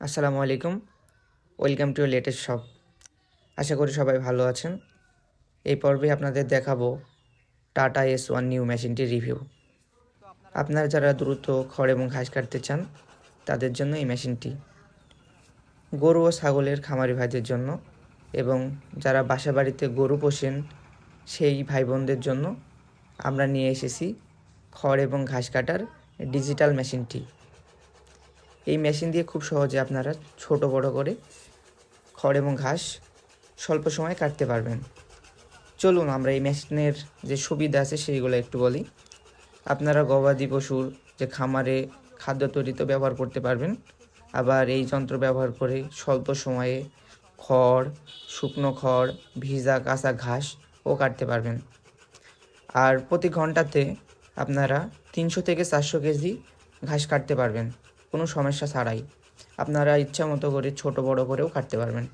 আসসালামু আলাইকুম। Welcome to latest shop. আশা করি সবাই ভালো আছেন। এই পর্বে আপনাদের দেখাবো টাটা এস ওয়ান নিউ মেশিনটির রিভিউ। আপনারা যারা দ্রুত খড় এবং ঘাস কাটতে চান, তাদের জন্য এই মেশিনটি। গরু ও ছাগলের খামারি ভাইদের জন্য এবং যারা বাসা বাড়িতে গরু পোষেন, সেই ভাই বোনদের জন্য আমরা নিয়ে এসেছি খড় এবং ঘাস কাটার ডিজিটাল মেশিনটি। এই মেশিন দিয়ে খুব সহজে আপনারা ছোট, বড় করে খড় এবং ঘাস স্বল্প সময়ে কাটতে পারবেন। চলুন আমরা এই মেশিনের যে সুবিধা আছে সেইগুলো একটু বলি। আপনারা গবাদি পশুর যে খামারে খাদ্য তৈরিতে ব্যবহার করতে পারবেন। আবার এই যন্ত্র ব্যবহার করে স্বল্প সময়ে খড়, শুকনো খড়, ভিজা কাঁচা ঘাস ও কাটতে পারবেন। আর প্রতি ঘন্টাতে আপনারা তিনশো থেকে চারশো কেজি ঘাস কাটতে পারবেন। কোনো সমস্যা ছাড়াই। আপনারা ইচ্ছা মতো করে ছোট, বড় করেও কাটতে পারবেন।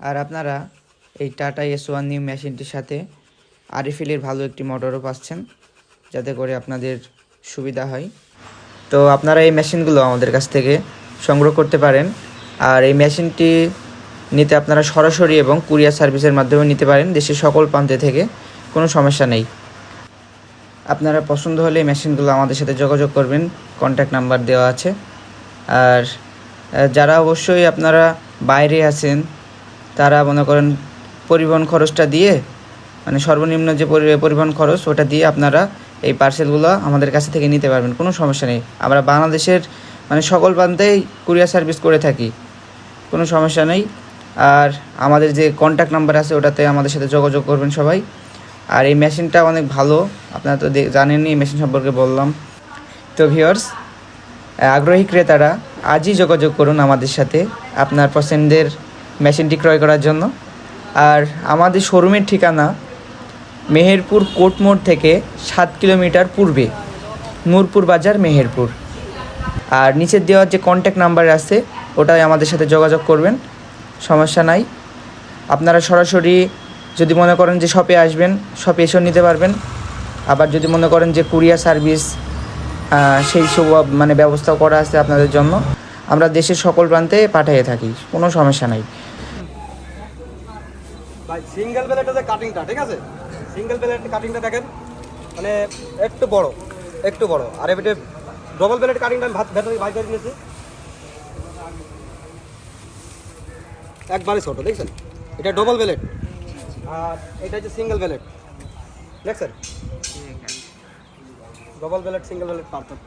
আর আপনারা এই টাটা এস ওয়ান নিউ মেশিনটির সাথে আরএফএলের ভালো একটি মোটরও পাচ্ছেন, যাতে করে আপনাদের সুবিধা হয়। তো আপনারা এই মেশিনগুলো আমাদের কাছ থেকে সংগ্রহ করতে পারেন। আর এই মেশিনটি নিতে আপনারা সরাসরি এবং কুরিয়ার সার্ভিসের মাধ্যমে নিতে পারেন। দেশের সকল প্রান্তে থেকে কোনো সমস্যা নেই। আপনারা পছন্দ হলে মেশিনগুলো আমাদের সাথে যোগাযোগ করবেন। কন্ট্যাক্ট নাম্বার দেওয়া আছে। আর যারা অবশ্যই আপনারা বাইরে আছেন, তারা মনে করেন পরিবহন খরচটা দিয়ে মানে সর্বনিম্ন যে পরি- পরিবহন খরচ, ওটা দিয়ে আপনারা এই পার্সেলগুলো আমাদের কাছে থেকে নিতে পারবেন। কোনো সমস্যা নেই। আমরা বাংলাদেশের মানে সকল প্রান্তেই কুরিয়ার সার্ভিস করে থাকি। কোনো সমস্যা নেই। আর আমাদের যে কন্ট্যাক্ট নাম্বার আছে, ওটাতে আমাদের সাথে যোগাযোগ করবেন সবাই। আর এই মেশিনটা অনেক ভালো। আপনারা তো জানেনই, এই মেশিন সম্পর্কে বললাম। তো ভিওর্স আগ্রহী ক্রেতারা আজই যোগাযোগ করুন আমাদের সাথে আপনার পছন্দের মেশিনটি ক্রয় করার জন্য। আর আমাদের শোরুমের ঠিকানা মেহেরপুর কোর্ট মোড় থেকে সাত কিলোমিটার পূর্বে, নূরপুর বাজার, মেহেরপুর। আর নিচের দেওয়ার যে কন্ট্যাক্ট নাম্বার আছে ওটাই আমাদের সাথে যোগাযোগ করবেন। সমস্যা নাই। আপনারা সরাসরি যদি মনে করেন যে শপে আসবেন শপে এসেও নিতে পারবেন। আবার যদি মনে করেন যে কুরিয়ার সার্ভিস সেই সব মানে ব্যবস্থাও করা আছে আপনাদের জন্য, আমরা দেশের সকল প্রান্তে পাঠিয়ে থাকি, কোনো সমস্যা নাই। ভাই সিঙ্গেল প্লেটের যে কাটিংটা ঠিক আছে? সিঙ্গেল প্লেটের কাটিংটা দেখেন মানে একটু বড় একটু বড়। আর এবারে ডবল প্লেট কাটিংটা ভাত ভেতরে ভাই করে নিয়েছি। একবারে ছোট, দেখছেন? এটা ডবল প্লেট আর এটা হচ্ছে সিঙ্গেল ব্যালেট দেখছেন? ডবল ব্যালেট সিঙ্গেল প্লেট পার্থক্য।